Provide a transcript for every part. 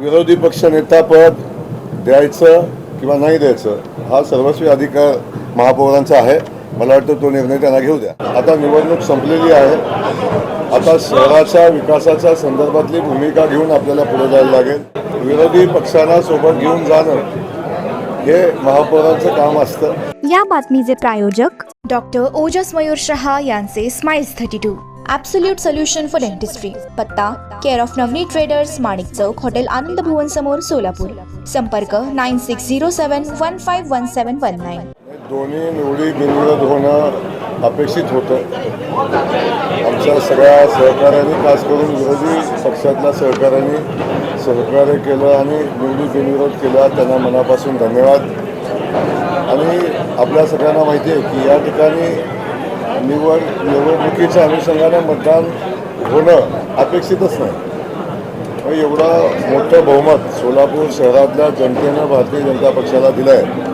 विरोधी पक्षनेतापद पद द्यायचं किंवा नाही द्यायचं हा सर्वस्वी अधिकार महापौरांचा आहे. मला वाटतं तो निर्णय त्यांना घेऊ द्या. आता निवडणूक संपलेली आहे. आता शहराच्या विकासाच्या संदर्भातली भूमिका घेऊन आपल्याला पुढे जायला लागेल. विरोधी पक्षांना सोबत घेऊन जाणं हे महापौरांचं काम असतं. या बातमीचे प्रायोजक डॉक्टर ओजस मयूर शहा यांचे smiles thirty two. Absolute solution for dentistry पत्ता care of Navani traders Manik Chowk hotel Anand Bhuvan समोर सोलापूर. संपर्क nine six zero seven one five one seven one nine दोन्ही निवडी बिनविरोध होणं अपेक्षित होतं. आमच्या सगळ्या सहकाऱ्यांनी खास करून विरोधी पक्षातल्या सहकाऱ्यांनी सहकार्य केलं आणि निवडी बिनविरोध केला त्यांना मनापासून धन्यवाद. आणि आपल्या सगळ्यांना माहिती आहे की या ठिकाणी निवड निवडणुकीच्या अनुषंगाने मतदान होणं अपेक्षितच नाही. मग एवढा मोठं बहुमत सोलापूर शहरातल्या जनतेनं भारतीय जनता पक्षाला दिलं आहे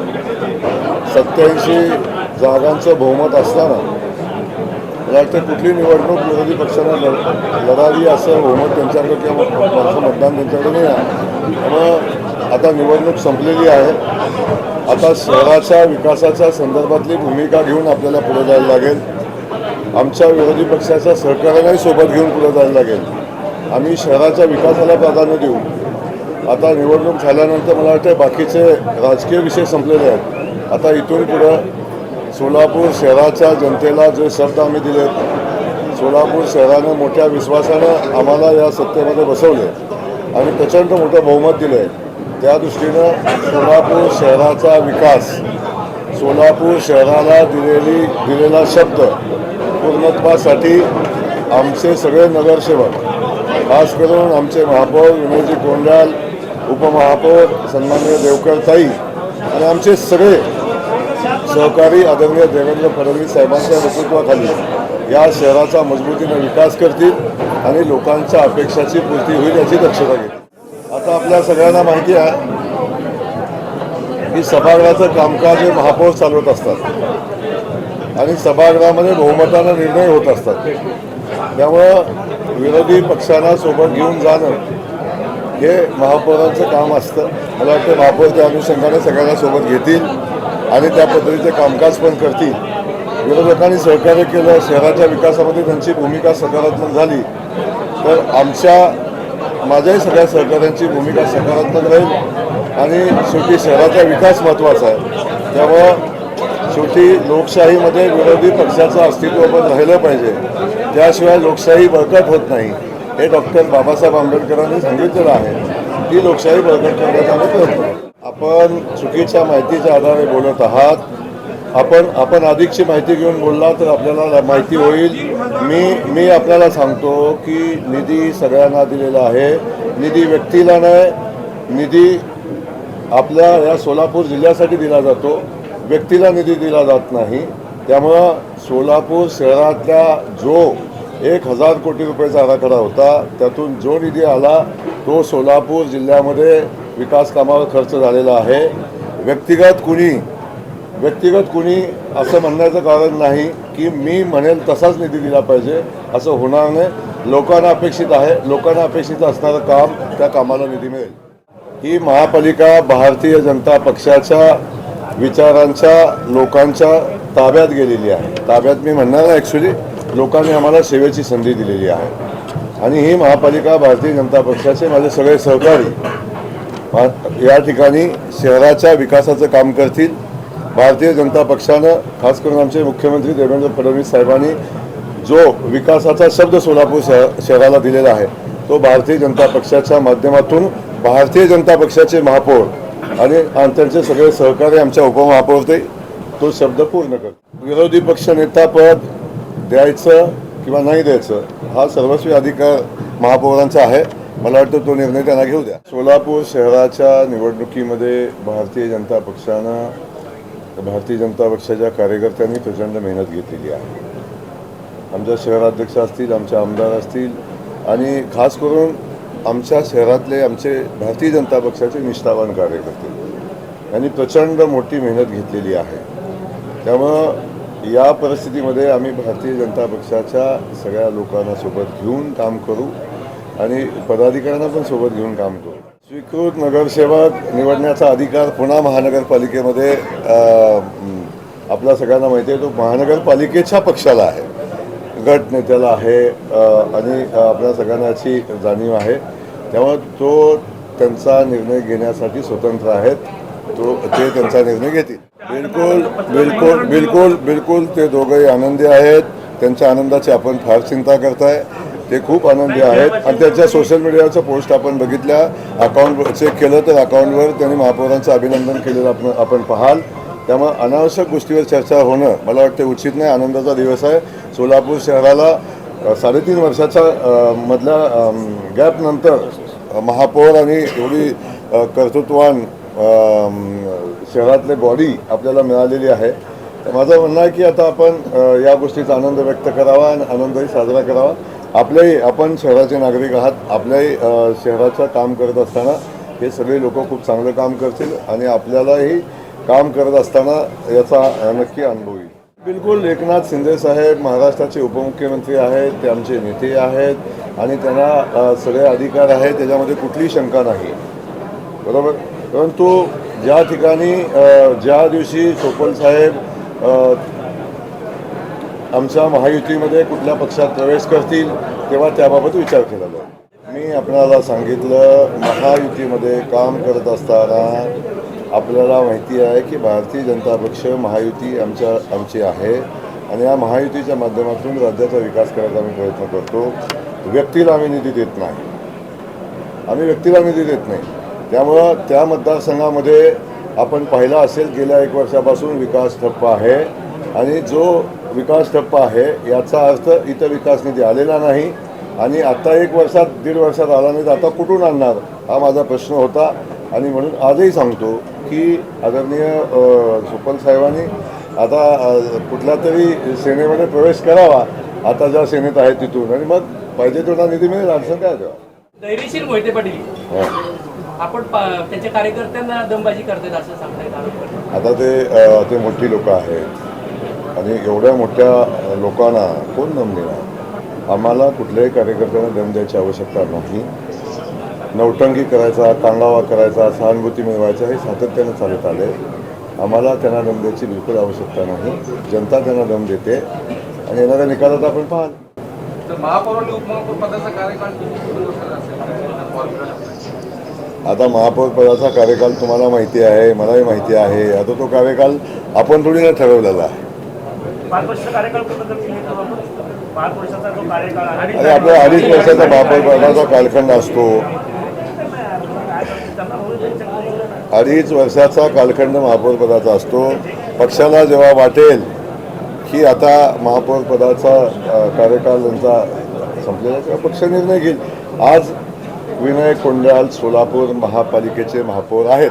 सत्याऐंशी जागांचं बहुमत असताना मला वाटतं कुठली निवडणूक विरोधी पक्षानं लढ लढावी असं बहुमत त्यांच्याकडे किंवा असं मतदान त्यांच्याकडे नाही आहे. त्यामुळं आता निवडणूक संपलेली आहे. आता शहराच्या विकासाच्या संदर्भातली भूमिका घेऊन आपल्याला पुढे जायला लागेल. आमच्या विरोधी पक्षाच्या सहकार्यालाही सोबत घेऊन पुढे जायला लागेल. आम्ही शहराच्या विकासाला प्राधान्य देऊ. आता निवडणूक झाल्यानंतर मला वाटतं बाकीचे राजकीय विषय संपलेले आहेत. आता इथून पुढं सोलापूर शहराच्या जनतेला जे शब्द आम्ही दिलेत सोलापूर शहरानं मोठ्या विश्वासानं आम्हाला या सत्तेमध्ये बसवले आणि प्रचंड मोठं बहुमत दिलं आहे त्या दृष्टीनं सोलापूर शहराचा विकास सोलापूर शहराला दिलेली दिलेला शब्द पूर्णत्वासाठी आमचे सगळे नगरसेवक खास करून आमचे महापौर विनोजी कोंडाल उपमहापौर सन्मान्य देवकर ताई आणि आमचे सगळे सहकारी आदरणीय देवेंद्र फडणवीस साहेबांच्या नेतृत्वाखाली या शहराचा मजबूतीनं विकास करतील आणि लोकांच्या अपेक्षाची पूर्ती होईल याची दक्षता घेतील. आता आपल्या सगळ्यांना माहिती आहे की सभागृहाचं कामकाज हे महापौर चालवत असतात. आणि सभागृहामध्ये बहुमतानं निर्णय होत असतात. त्यामुळं विरोधी पक्षांना सोबत घेऊन जाणं हे महापौरांचं काम असतं. मला वाटतं महापौर त्या अनुषंगाने सगळ्यांना सोबत घेतील आणि त्या पद्धतीचे कामकाज पण करतील. विरोधकांनी सहकार्य केलं शहराच्या विकासामध्ये त्यांची भूमिका सकारात्मक झाली. तर आमच्या माझ्याही सगळ्या सहकाऱ्यांची भूमिका सकारात्मक राहील आणि शेवटी शहराचा विकास महत्त्वाचा आहे. त्यामुळं शेवटी लोकशाहीमध्ये विरोधी पक्षाचं अस्तित्व पण राहिलं पाहिजे. त्याशिवाय लोकशाही बळकट होत नाही. हे डॉक्टर बाबासाहेब आंबेडकरांनी सांगितलेलं आहे. ती लोकशाही बळकट करण्याचा प्रयत्न आपण चुकीच्या माहितीच्या आधारे बोलत आहात. आपण आपण अधिकची माहिती घेऊन बोलला तर आपल्याला माहिती होईल. मी मी आपल्याला सांगतो की निधी सगळ्यांना दिलेला आहे. निधी व्यक्तीला नाही निधी आपल्या या सोलापूर जिल्ह्यासाठी दिला जातो. व्यक्तीला निधी दिला जात नाही. त्यामुळं सोलापूर शहरातल्या जो एक हजार कोटी रुपयाचा आराखडा होता त्यातून जो निधी आला तो सोलापूर जिल्ह्यामध्ये विकास कामावर खर्च झालेला आहे. व्यक्तिगत कुणी व्यक्तिगत कुणी असं म्हणण्याचं कारण नाही की मी म्हणेल तसाच निधी दिला पाहिजे असं होणार नाही लोकांना अपेक्षित आहे. लोकांना अपेक्षित असणारं काम त्या कामाला निधी मिळेल. ही महापालिका भारतीय जनता पक्षाच्या विचारांच्या लोकांच्या ताब्यात गेलेली आहे. ताब्यात मी म्हणणार ना ॲक्च्युली लोकांनी आम्हाला सेवेची संधी दिलेली आहे. आणि ही महापालिका भारतीय जनता पक्षाचे माझे सगळे सहकारी या ठिकाणी शहराच्या विकासाचं काम करतील. भारतीय जनता पक्षानं खास करून आमचे मुख्यमंत्री देवेंद्र फडणवीस साहेबांनी जो विकासाचा शब्द सोलापूर शह शहराला दिलेला आहे तो भारतीय जनता पक्षाच्या माध्यमातून भारतीय जनता पक्षाचे महापौर आणि त्यांचे सगळे सहकारी आमच्या उपमहापौर ते तो शब्द पूर्ण करतो. विरोधी पक्ष नेतापद द्यायचं किंवा नाही द्यायचं हा सर्वस्वी अधिकार महापौरांचा आहे. मला वाटतं तो निर्णय त्यांना घेऊ द्या. सोलापूर शहराच्या निवडणुकीमध्ये भारतीय जनता पक्षानं भारतीय जनता पक्षाच्या कार्यकर्त्यांनी प्रचंड मेहनत घेतलेली आहे. आमच्या शहराध्यक्ष असतील आमचे आमदार असतील आणि खास करून आमच्या शहरातले आमचे भारतीय जनता पक्षाचे निष्ठावान कार्यकर्ते. यांनी प्रचंड मोठी मेहनत घेतलेली आहे. त्यामुळं या परिस्थितीमध्ये आम्ही भारतीय जनता पक्षाच्या सगळ्या लोकांना सोबत घेऊन काम करू आणि पदाधिकाऱ्यांना पण सोबत घेऊन काम करू. स्वीकृत नगरसेवक निवडण्याचा अधिकार पुन्हा महानगरपालिकेमध्ये आपल्या सगळ्यांना माहिती आहे तो महानगरपालिकेच्या पक्षाला आहे. गट नेत्याला आहे आणि आपल्या सगळ्यांना याची जाणीव आहे. त्यामुळे तो त्यांचा निर्णय घेण्यासाठी स्वतंत्र आहेत. तो ते त्यांचा निर्णय घेतील. बिलकुल बिलकुल बिलकुल बिलकुल ते दोघंही आनंदी आहेत. त्यांच्या आनंदाची आपण फार चिंता करताय. ते खूप आनंदी आहेत. आणि त्याच्या सोशल मीडियाचं पोस्ट आपण बघितल्या. अकाउंट चेक केलं तर अकाउंटवर त्यांनी महापौरांचं अभिनंदन केलेलं आपण आपण पाहाल. त्यामुळे अनावश्यक गोष्टीवर चर्चा होणं मला वाटते उचित नाही. आनंदाचा दिवस आहे. सोलापूर शहराला साडेतीन वर्षाच्या मधल्या गॅपनंतर महापौर आणि एवढी कर्तृत्वान शहरातले बॉडी आपल्याला मिळालेली आहे. तर माझं म्हणणं आहे की आता आपण या गोष्टीचा आनंद व्यक्त करावा आणि आनंदही साजरा करावा. आपले आपण शहराचे नागरिक आहात आपल्याही शहराचं काम करत असताना हे सगळे लोक खूप चांगलं काम करतील आणि आपल्यालाही काम करत असताना याचा नक्की अनुभव येईल. बिलकुल एकनाथ शिंदे साहेब महाराष्ट्राचे उपमुख्यमंत्री आहेत ते आमचे नेते आहेत आणि त्यांना सगळे अधिकार आहेत त्याच्यामध्ये कुठलीही शंका नाही. बरोबर? परंतु ज्या ठिकाणी ज्या दिवशी चोपल साहेब आमच्या महायुतीमध्ये कुठल्या पक्षात प्रवेश करतील तेव्हा त्याबाबत विचार केला जाईल. मी आपल्याला सांगितलं महायुतीमध्ये काम करत असताना आपल्याला माहिती आहे की भारतीय जनता पक्ष महायुती आमच्या आमची आहे. आणि या महायुतीच्या माध्यमातून राज्याचा विकास करायचा आम्ही प्रयत्न करतो. व्यक्तीला आम्ही निधी देत नाही. आम्ही व्यक्तीला निधी देत नाही. त्यामुळं त्या मतदारसंघामध्ये आपण पाहिला असेल गेल्या एक वर्षापासून विकास ठप्प आहे. आणि जो विकास ठप्प आहे याचा अर्थ इथं विकास निधी आलेला नाही. आणि आता एक वर्षात दीड वर्षात आला नाही तर आता कुठून आणणार? हा माझा प्रश्न होता. आणि म्हणून आजही सांगतो की आदरणीय सुपल साहेबांनी आता कुठल्या तरी सेनेमध्ये प्रवेश करावा. आता ज्या सेनेत आहे तिथून. आणि मग पाहिजे तेवढा निधी मिळेल. अडचण काय तेव्हा? धैर्यशील मोहिते पाटील. आपण त्यांच्या कार्यकर्त्यांना दमबाजी करतात असं सांगता येईल आरोप करतात. आता ते ते मोठी लोक आहेत. आणि एवढ्या मोठ्या लोकांना कोण दम देणार? आम्हाला कुठल्याही कार्यकर्त्यांना दम द्यायची आवश्यकता नाही. नौटंकी करायचा कांगावा करायचा सहानुभूती मिळवायचा हे सातत्यानं चालत आले आम्हाला त्यांना दम द्यायची बिलकुल आवश्यकता नाही. जनता त्यांना दम देते. आणि येणाऱ्या निकालात आपण पाहाल आता महापौर पदाचा कार्यकाल तुम्हाला माहिती आहे मलाही माहिती आहे. आता तो कार्यकाल आपण थोडी ना ठरवलेला आहे. पाच वर्ष कार्यकाळ वर्षाचा जो कार्यकाळ आणि अडीच वर्षाचा कालखंड असतो. अडीच वर्षाचा कालखंड महापौर पदाचा असतो. पक्षाला जेव्हा वाटेल की आता महापौर पदाचा अ, कार्यकाल त्यांचा संपलेला तेव्हा पक्ष निर्णय घेईल. आज विनय कोंडाल सोलापूर महापालिकेचे महापौर आहेत.